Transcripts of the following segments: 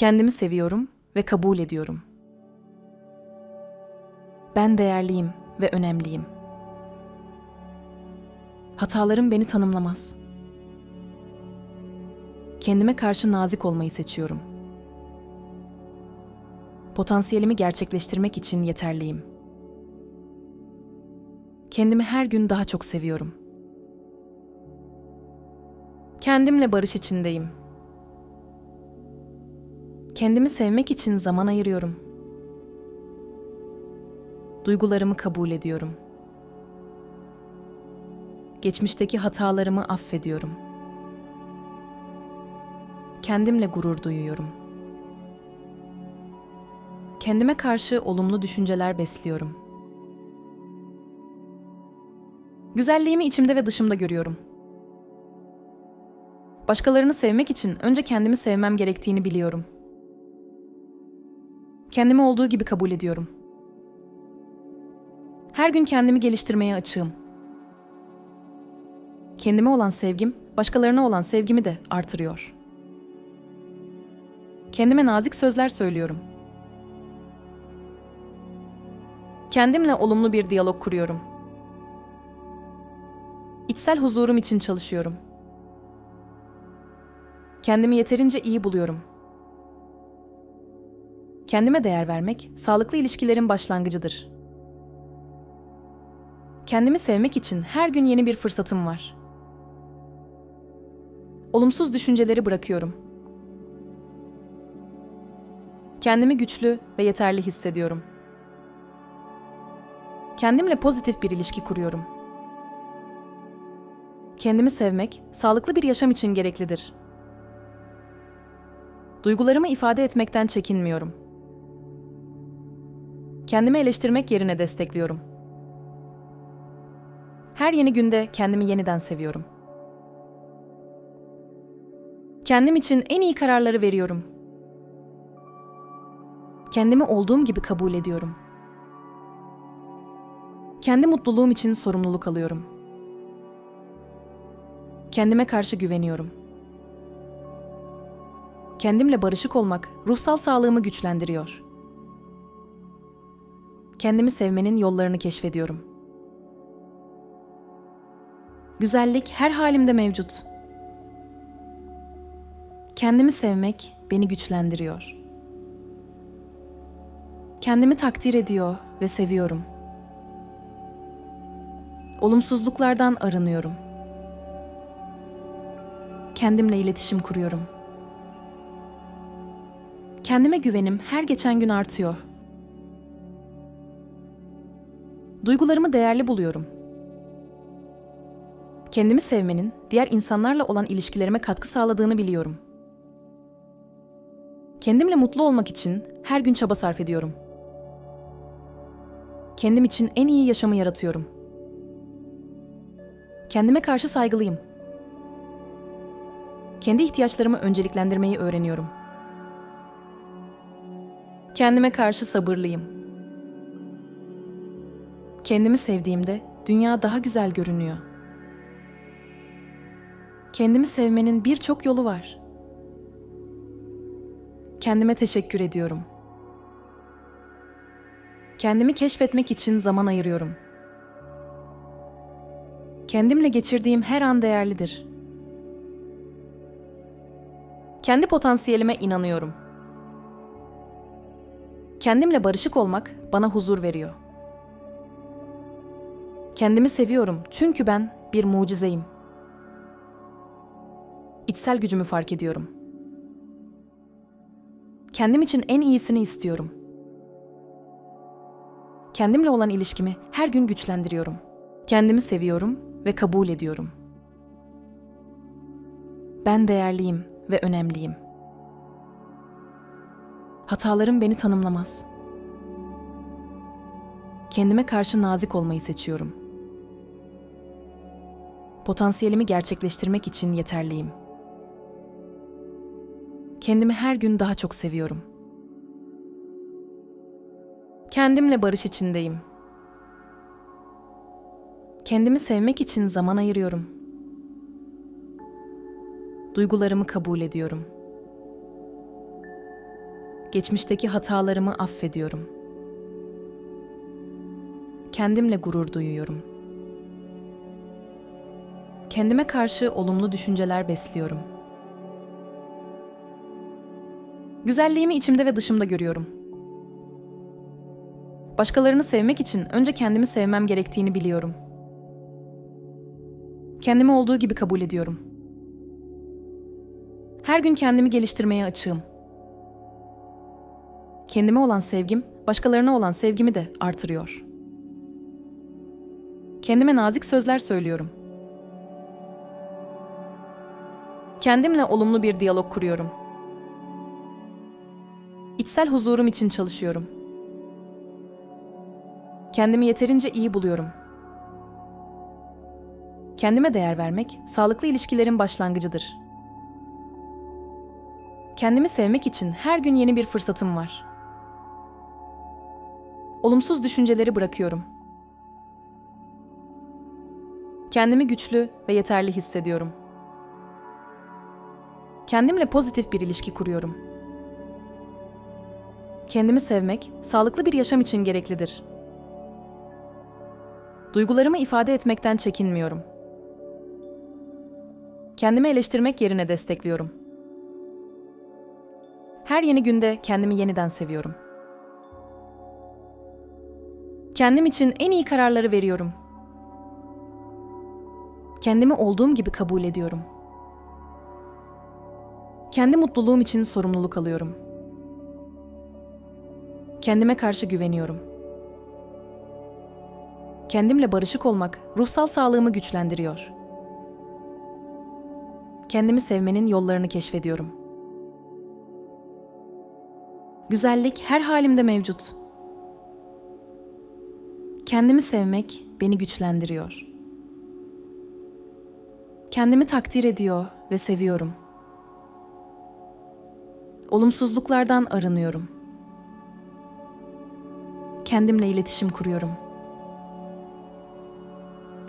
Kendimi seviyorum ve kabul ediyorum. Ben değerliyim ve önemliyim. Hatalarım beni tanımlamaz. Kendime karşı nazik olmayı seçiyorum. Potansiyelimi gerçekleştirmek için yeterliyim. Kendimi her gün daha çok seviyorum. Kendimle barış içindeyim. Kendimi sevmek için zaman ayırıyorum. Duygularımı kabul ediyorum. Geçmişteki hatalarımı affediyorum. Kendimle gurur duyuyorum. Kendime karşı olumlu düşünceler besliyorum. Güzelliğimi içimde ve dışımda görüyorum. Başkalarını sevmek için önce kendimi sevmem gerektiğini biliyorum. Kendimi olduğu gibi kabul ediyorum. Her gün kendimi geliştirmeye açığım. Kendime olan sevgim, başkalarına olan sevgimi de artırıyor. Kendime nazik sözler söylüyorum. Kendimle olumlu bir diyalog kuruyorum. İçsel huzurum için çalışıyorum. Kendimi yeterince iyi buluyorum. Kendime değer vermek, sağlıklı ilişkilerin başlangıcıdır. Kendimi sevmek için her gün yeni bir fırsatım var. Olumsuz düşünceleri bırakıyorum. Kendimi güçlü ve yeterli hissediyorum. Kendimle pozitif bir ilişki kuruyorum. Kendimi sevmek, sağlıklı bir yaşam için gereklidir. Duygularımı ifade etmekten çekinmiyorum. Kendimi eleştirmek yerine destekliyorum. Her yeni günde kendimi yeniden seviyorum. Kendim için en iyi kararları veriyorum. Kendimi olduğum gibi kabul ediyorum. Kendi mutluluğum için sorumluluk alıyorum. Kendime karşı güveniyorum. Kendimle barışık olmak ruhsal sağlığımı güçlendiriyor. Kendimi sevmenin yollarını keşfediyorum. Güzellik her halimde mevcut. Kendimi sevmek beni güçlendiriyor. Kendimi takdir ediyor ve seviyorum. Olumsuzluklardan arınıyorum. Kendimle iletişim kuruyorum. Kendime güvenim her geçen gün artıyor. Duygularımı değerli buluyorum. Kendimi sevmenin diğer insanlarla olan ilişkilerime katkı sağladığını biliyorum. Kendimle mutlu olmak için her gün çaba sarf ediyorum. Kendim için en iyi yaşamı yaratıyorum. Kendime karşı saygılıyım. Kendi ihtiyaçlarımı önceliklendirmeyi öğreniyorum. Kendime karşı sabırlıyım. Kendimi sevdiğimde dünya daha güzel görünüyor. Kendimi sevmenin birçok yolu var. Kendime teşekkür ediyorum. Kendimi keşfetmek için zaman ayırıyorum. Kendimle geçirdiğim her an değerlidir. Kendi potansiyelime inanıyorum. Kendimle barışık olmak bana huzur veriyor. Kendimi seviyorum çünkü ben bir mucizeyim. İçsel gücümü fark ediyorum. Kendim için en iyisini istiyorum. Kendimle olan ilişkimi her gün güçlendiriyorum. Kendimi seviyorum ve kabul ediyorum. Ben değerliyim ve önemliyim. Hatalarım beni tanımlamaz. Kendime karşı nazik olmayı seçiyorum. Potansiyelimi gerçekleştirmek için yeterliyim. Kendimi her gün daha çok seviyorum. Kendimle barış içindeyim. Kendimi sevmek için zaman ayırıyorum. Duygularımı kabul ediyorum. Geçmişteki hatalarımı affediyorum. Kendimle gurur duyuyorum. Kendime karşı olumlu düşünceler besliyorum. Güzelliğimi içimde ve dışımda görüyorum. Başkalarını sevmek için önce kendimi sevmem gerektiğini biliyorum. Kendimi olduğu gibi kabul ediyorum. Her gün kendimi geliştirmeye açığım. Kendime olan sevgim, başkalarına olan sevgimi de artırıyor. Kendime nazik sözler söylüyorum. Kendimle olumlu bir diyalog kuruyorum. İçsel huzurum için çalışıyorum. Kendimi yeterince iyi buluyorum. Kendime değer vermek, sağlıklı ilişkilerin başlangıcıdır. Kendimi sevmek için her gün yeni bir fırsatım var. Olumsuz düşünceleri bırakıyorum. Kendimi güçlü ve yeterli hissediyorum. Kendimle pozitif bir ilişki kuruyorum. Kendimi sevmek, sağlıklı bir yaşam için gereklidir. Duygularımı ifade etmekten çekinmiyorum. Kendimi eleştirmek yerine destekliyorum. Her yeni günde kendimi yeniden seviyorum. Kendim için en iyi kararları veriyorum. Kendimi olduğum gibi kabul ediyorum. Kendi mutluluğum için sorumluluk alıyorum. Kendime karşı güveniyorum. Kendimle barışık olmak ruhsal sağlığımı güçlendiriyor. Kendimi sevmenin yollarını keşfediyorum. Güzellik her halimde mevcut. Kendimi sevmek beni güçlendiriyor. Kendimi takdir ediyor ve seviyorum. Olumsuzluklardan arınıyorum. Kendimle iletişim kuruyorum.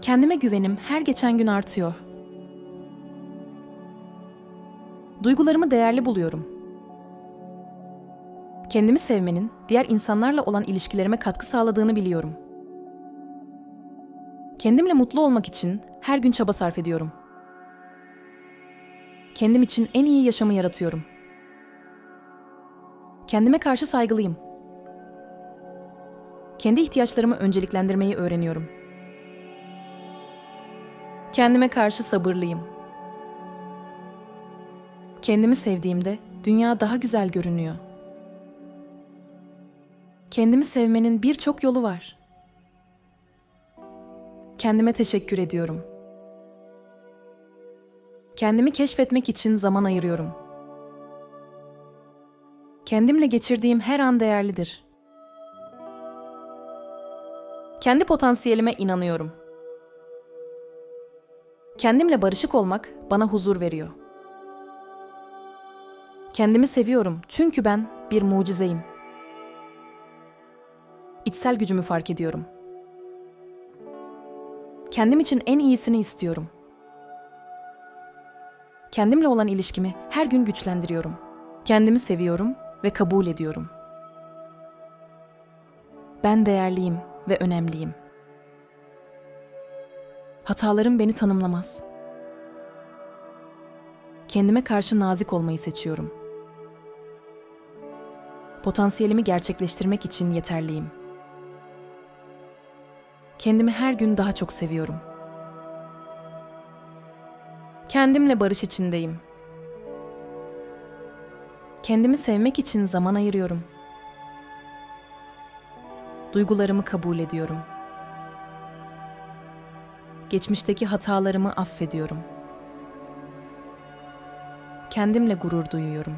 Kendime güvenim her geçen gün artıyor. Duygularımı değerli buluyorum. Kendimi sevmenin diğer insanlarla olan ilişkilerime katkı sağladığını biliyorum. Kendimle mutlu olmak için her gün çaba sarf ediyorum. Kendim için en iyi yaşamı yaratıyorum. Kendime karşı saygılıyım. Kendi ihtiyaçlarımı önceliklendirmeyi öğreniyorum. Kendime karşı sabırlıyım. Kendimi sevdiğimde dünya daha güzel görünüyor. Kendimi sevmenin birçok yolu var. Kendime teşekkür ediyorum. Kendimi keşfetmek için zaman ayırıyorum. Kendimle geçirdiğim her an değerlidir. Kendi potansiyelime inanıyorum. Kendimle barışık olmak bana huzur veriyor. Kendimi seviyorum çünkü ben bir mucizeyim. İçsel gücümü fark ediyorum. Kendim için en iyisini istiyorum. Kendimle olan ilişkimi her gün güçlendiriyorum. Kendimi seviyorum ve kabul ediyorum. Ben değerliyim ve önemliyim. Hatalarım beni tanımlamaz. Kendime karşı nazik olmayı seçiyorum. Potansiyelimi gerçekleştirmek için yeterliyim. Kendimi her gün daha çok seviyorum. Kendimle barış içindeyim. Kendimi sevmek için zaman ayırıyorum. Duygularımı kabul ediyorum. Geçmişteki hatalarımı affediyorum. Kendimle gurur duyuyorum.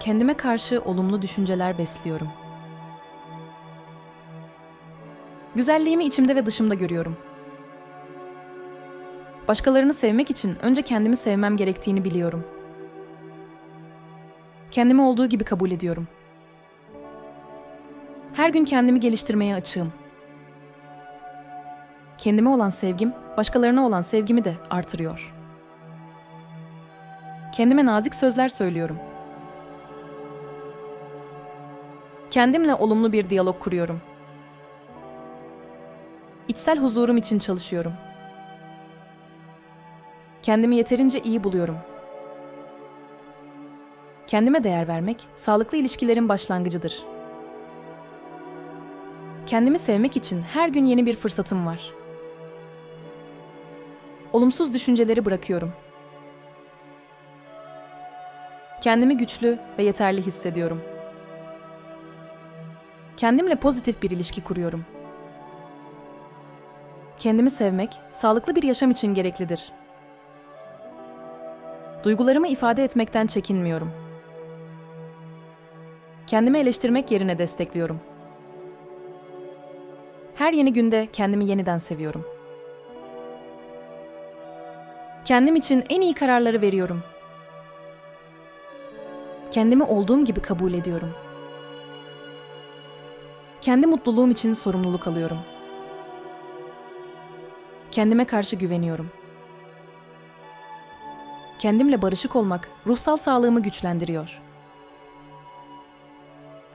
Kendime karşı olumlu düşünceler besliyorum. Güzelliğimi içimde ve dışımda görüyorum. Başkalarını sevmek için önce kendimi sevmem gerektiğini biliyorum. Kendimi olduğu gibi kabul ediyorum. Her gün kendimi geliştirmeye açığım. Kendime olan sevgim, başkalarına olan sevgimi de artırıyor. Kendime nazik sözler söylüyorum. Kendimle olumlu bir diyalog kuruyorum. İçsel huzurum için çalışıyorum. Kendimi yeterince iyi buluyorum.'' Kendime değer vermek sağlıklı ilişkilerin başlangıcıdır. Kendimi sevmek için her gün yeni bir fırsatım var. Olumsuz düşünceleri bırakıyorum. Kendimi güçlü ve yeterli hissediyorum. Kendimle pozitif bir ilişki kuruyorum. Kendimi sevmek sağlıklı bir yaşam için gereklidir. Duygularımı ifade etmekten çekinmiyorum. Kendimi eleştirmek yerine destekliyorum. Her yeni günde kendimi yeniden seviyorum. Kendim için en iyi kararları veriyorum. Kendimi olduğum gibi kabul ediyorum. Kendi mutluluğum için sorumluluk alıyorum. Kendime karşı güveniyorum. Kendimle barışık olmak ruhsal sağlığımı güçlendiriyor.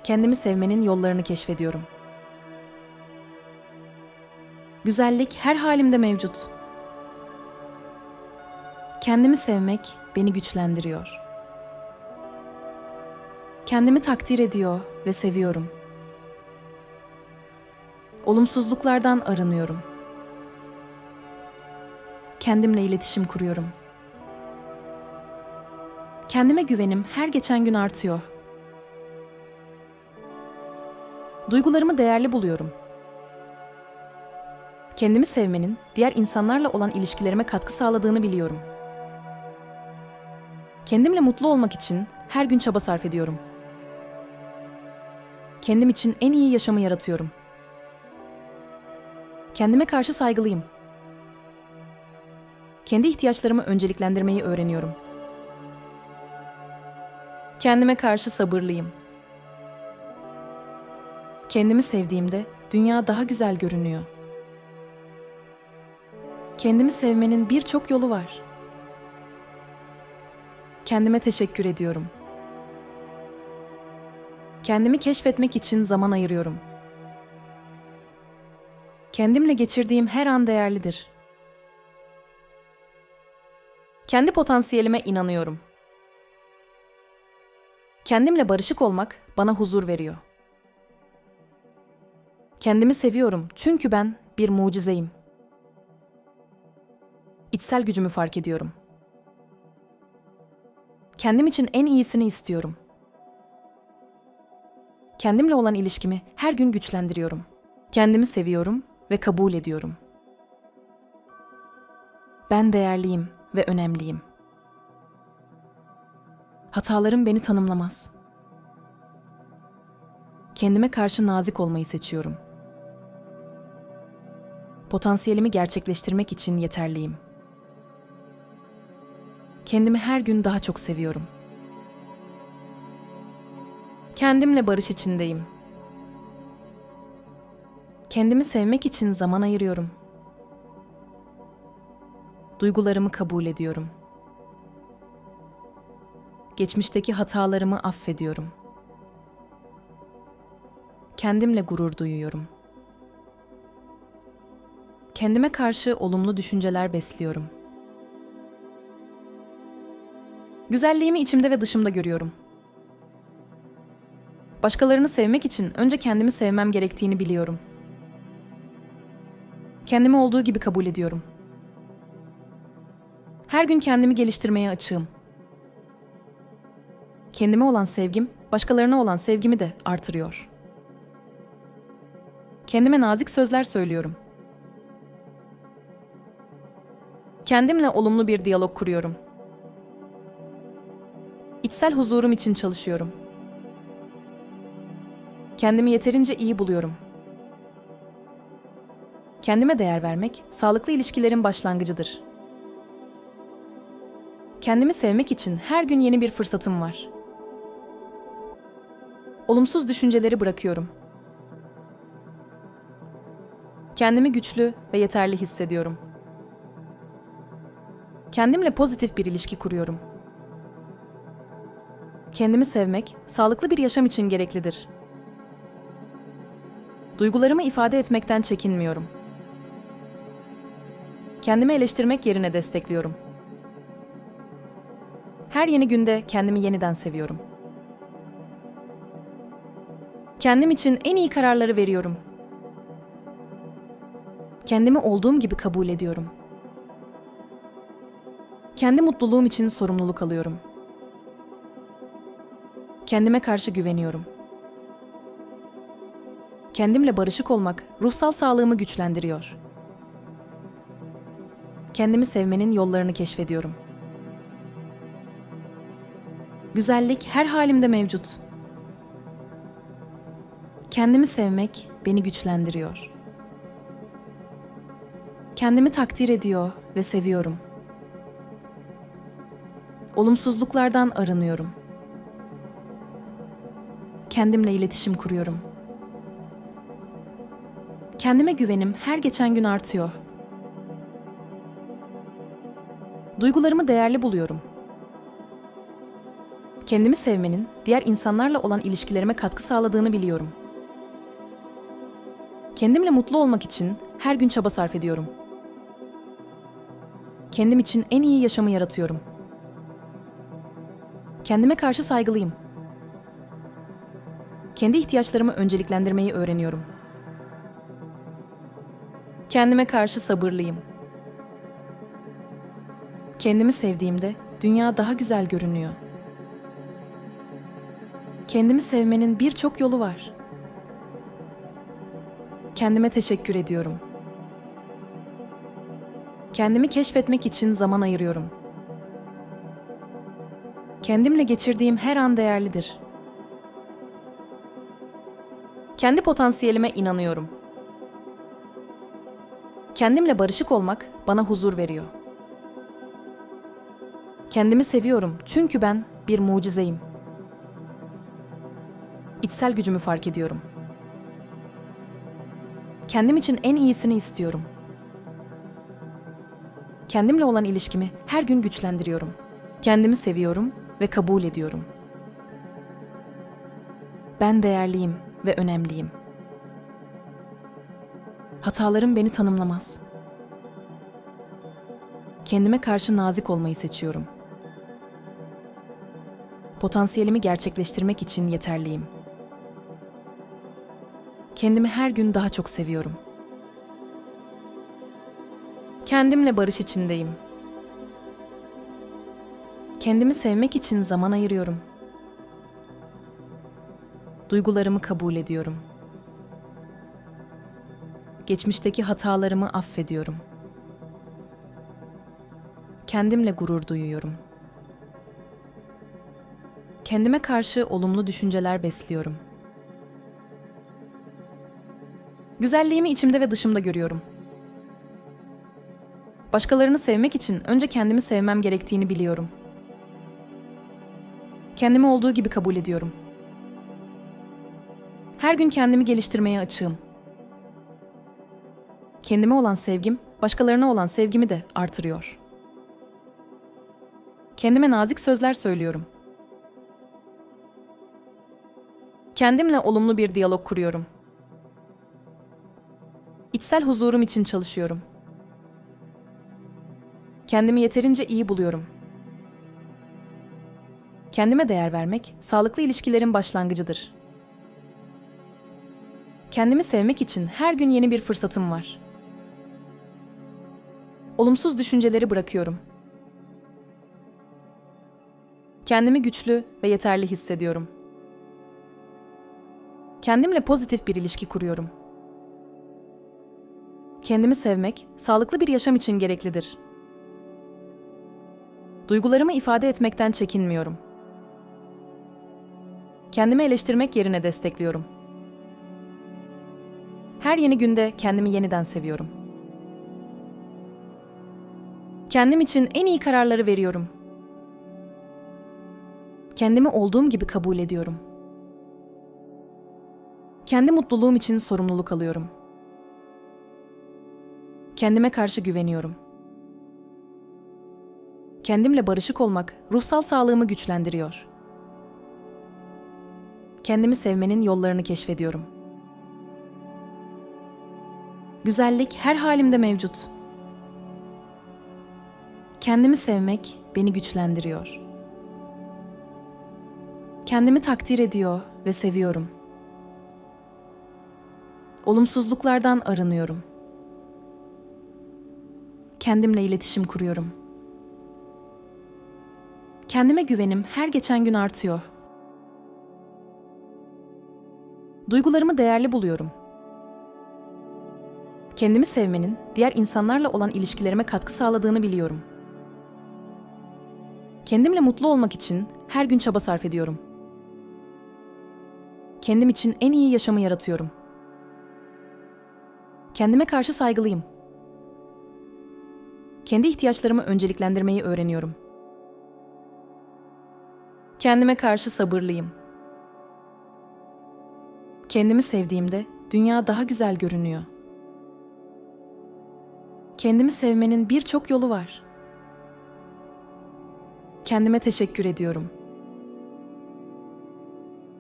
Kendimi sevmenin yollarını keşfediyorum. Güzellik her halimde mevcut. Kendimi sevmek beni güçlendiriyor. Kendimi takdir ediyor ve seviyorum. Olumsuzluklardan arınıyorum. Kendimle iletişim kuruyorum. Kendime güvenim her geçen gün artıyor. Duygularımı değerli buluyorum. Kendimi sevmenin diğer insanlarla olan ilişkilerime katkı sağladığını biliyorum. Kendimle mutlu olmak için her gün çaba sarf ediyorum. Kendim için en iyi yaşamı yaratıyorum. Kendime karşı saygılıyım. Kendi ihtiyaçlarımı önceliklendirmeyi öğreniyorum. Kendime karşı sabırlıyım. Kendimi sevdiğimde dünya daha güzel görünüyor. Kendimi sevmenin birçok yolu var. Kendime teşekkür ediyorum. Kendimi keşfetmek için zaman ayırıyorum. Kendimle geçirdiğim her an değerlidir. Kendi potansiyelime inanıyorum. Kendimle barışık olmak bana huzur veriyor. Kendimi seviyorum çünkü ben bir mucizeyim. İçsel gücümü fark ediyorum. Kendim için en iyisini istiyorum. Kendimle olan ilişkimi her gün güçlendiriyorum. Kendimi seviyorum ve kabul ediyorum. Ben değerliyim ve önemliyim. Hatalarım beni tanımlamaz. Kendime karşı nazik olmayı seçiyorum. Potansiyelimi gerçekleştirmek için yeterliyim. Kendimi her gün daha çok seviyorum. Kendimle barış içindeyim. Kendimi sevmek için zaman ayırıyorum. Duygularımı kabul ediyorum. Geçmişteki hatalarımı affediyorum. Kendimle gurur duyuyorum. Kendime karşı olumlu düşünceler besliyorum. Güzelliğimi içimde ve dışımda görüyorum. Başkalarını sevmek için önce kendimi sevmem gerektiğini biliyorum. Kendimi olduğu gibi kabul ediyorum. Her gün kendimi geliştirmeye açığım. Kendime olan sevgim, başkalarına olan sevgimi de artırıyor. Kendime nazik sözler söylüyorum. Kendimle olumlu bir diyalog kuruyorum. İçsel huzurum için çalışıyorum. Kendimi yeterince iyi buluyorum. Kendime değer vermek sağlıklı ilişkilerin başlangıcıdır. Kendimi sevmek için her gün yeni bir fırsatım var. Olumsuz düşünceleri bırakıyorum. Kendimi güçlü ve yeterli hissediyorum. Kendimle pozitif bir ilişki kuruyorum. Kendimi sevmek sağlıklı bir yaşam için gereklidir. Duygularımı ifade etmekten çekinmiyorum. Kendimi eleştirmek yerine destekliyorum. Her yeni günde kendimi yeniden seviyorum. Kendim için en iyi kararları veriyorum. Kendimi olduğum gibi kabul ediyorum. Kendi mutluluğum için sorumluluk alıyorum. Kendime karşı güveniyorum. Kendimle barışık olmak ruhsal sağlığımı güçlendiriyor. Kendimi sevmenin yollarını keşfediyorum. Güzellik her halimde mevcut. Kendimi sevmek beni güçlendiriyor. Kendimi takdir ediyor ve seviyorum. Olumsuzluklardan arınıyorum. Kendimle iletişim kuruyorum. Kendime güvenim her geçen gün artıyor. Duygularımı değerli buluyorum. Kendimi sevmenin diğer insanlarla olan ilişkilerime katkı sağladığını biliyorum. Kendimle mutlu olmak için her gün çaba sarf ediyorum. Kendim için en iyi yaşamı yaratıyorum. Kendime karşı saygılıyım. Kendi ihtiyaçlarımı önceliklendirmeyi öğreniyorum. Kendime karşı sabırlıyım. Kendimi sevdiğimde dünya daha güzel görünüyor. Kendimi sevmenin birçok yolu var. Kendime teşekkür ediyorum. Kendimi keşfetmek için zaman ayırıyorum. Kendimle geçirdiğim her an değerlidir. Kendi potansiyelime inanıyorum. Kendimle barışık olmak bana huzur veriyor. Kendimi seviyorum çünkü ben bir mucizeyim. İçsel gücümü fark ediyorum. Kendim için en iyisini istiyorum. Kendimle olan ilişkimi her gün güçlendiriyorum. Kendimi seviyorum ve kabul ediyorum. Ben değerliyim ve önemliyim. Hatalarım beni tanımlamaz. Kendime karşı nazik olmayı seçiyorum. Potansiyelimi gerçekleştirmek için yeterliyim. Kendimi her gün daha çok seviyorum. Kendimle barış içindeyim. Kendimi sevmek için zaman ayırıyorum. Duygularımı kabul ediyorum. Geçmişteki hatalarımı affediyorum. Kendimle gurur duyuyorum. Kendime karşı olumlu düşünceler besliyorum. Güzelliğimi içimde ve dışımda görüyorum. Başkalarını sevmek için önce kendimi sevmem gerektiğini biliyorum. Kendimi olduğu gibi kabul ediyorum. Her gün kendimi geliştirmeye açığım. Kendime olan sevgim, başkalarına olan sevgimi de artırıyor. Kendime nazik sözler söylüyorum. Kendimle olumlu bir diyalog kuruyorum. İçsel huzurum için çalışıyorum. Kendimi yeterince iyi buluyorum. Kendime değer vermek, sağlıklı ilişkilerin başlangıcıdır. Kendimi sevmek için her gün yeni bir fırsatım var. Olumsuz düşünceleri bırakıyorum. Kendimi güçlü ve yeterli hissediyorum. Kendimle pozitif bir ilişki kuruyorum. Kendimi sevmek, sağlıklı bir yaşam için gereklidir. Duygularımı ifade etmekten çekinmiyorum. Kendimi eleştirmek yerine destekliyorum. Her yeni günde kendimi yeniden seviyorum. Kendim için en iyi kararları veriyorum. Kendimi olduğum gibi kabul ediyorum. Kendi mutluluğum için sorumluluk alıyorum. Kendime karşı güveniyorum. Kendimle barışık olmak ruhsal sağlığımı güçlendiriyor. Kendimi sevmenin yollarını keşfediyorum. Güzellik her halimde mevcut. Kendimi sevmek beni güçlendiriyor. Kendimi takdir ediyor ve seviyorum. Olumsuzluklardan arınıyorum. Kendimle iletişim kuruyorum. Kendime güvenim her geçen gün artıyor. Duygularımı değerli buluyorum. Kendimi sevmenin diğer insanlarla olan ilişkilerime katkı sağladığını biliyorum. Kendimle mutlu olmak için her gün çaba sarf ediyorum. Kendim için en iyi yaşamı yaratıyorum. Kendime karşı saygılıyım. Kendi ihtiyaçlarımı önceliklendirmeyi öğreniyorum. Kendime karşı sabırlıyım. Kendimi sevdiğimde dünya daha güzel görünüyor. Kendimi sevmenin birçok yolu var. Kendime teşekkür ediyorum.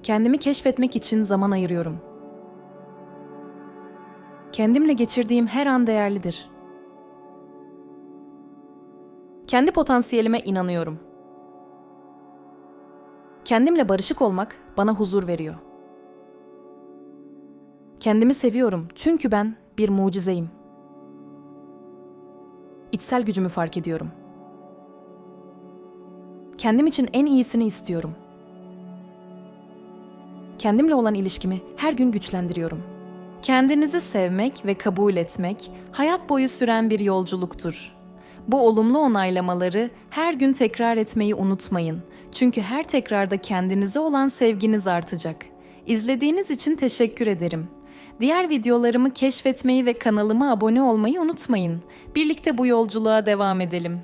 Kendimi keşfetmek için zaman ayırıyorum. Kendimle geçirdiğim her an değerlidir. Kendi potansiyelime inanıyorum. Kendimle barışık olmak bana huzur veriyor. Kendimi seviyorum çünkü ben bir mucizeyim. İçsel gücümü fark ediyorum. Kendim için en iyisini istiyorum. Kendimle olan ilişkimi her gün güçlendiriyorum. Kendinizi sevmek ve kabul etmek hayat boyu süren bir yolculuktur. Bu olumlu onaylamaları her gün tekrar etmeyi unutmayın. Çünkü her tekrarda kendinize olan sevginiz artacak. İzlediğiniz için teşekkür ederim. Diğer videolarımı keşfetmeyi ve kanalıma abone olmayı unutmayın. Birlikte bu yolculuğa devam edelim.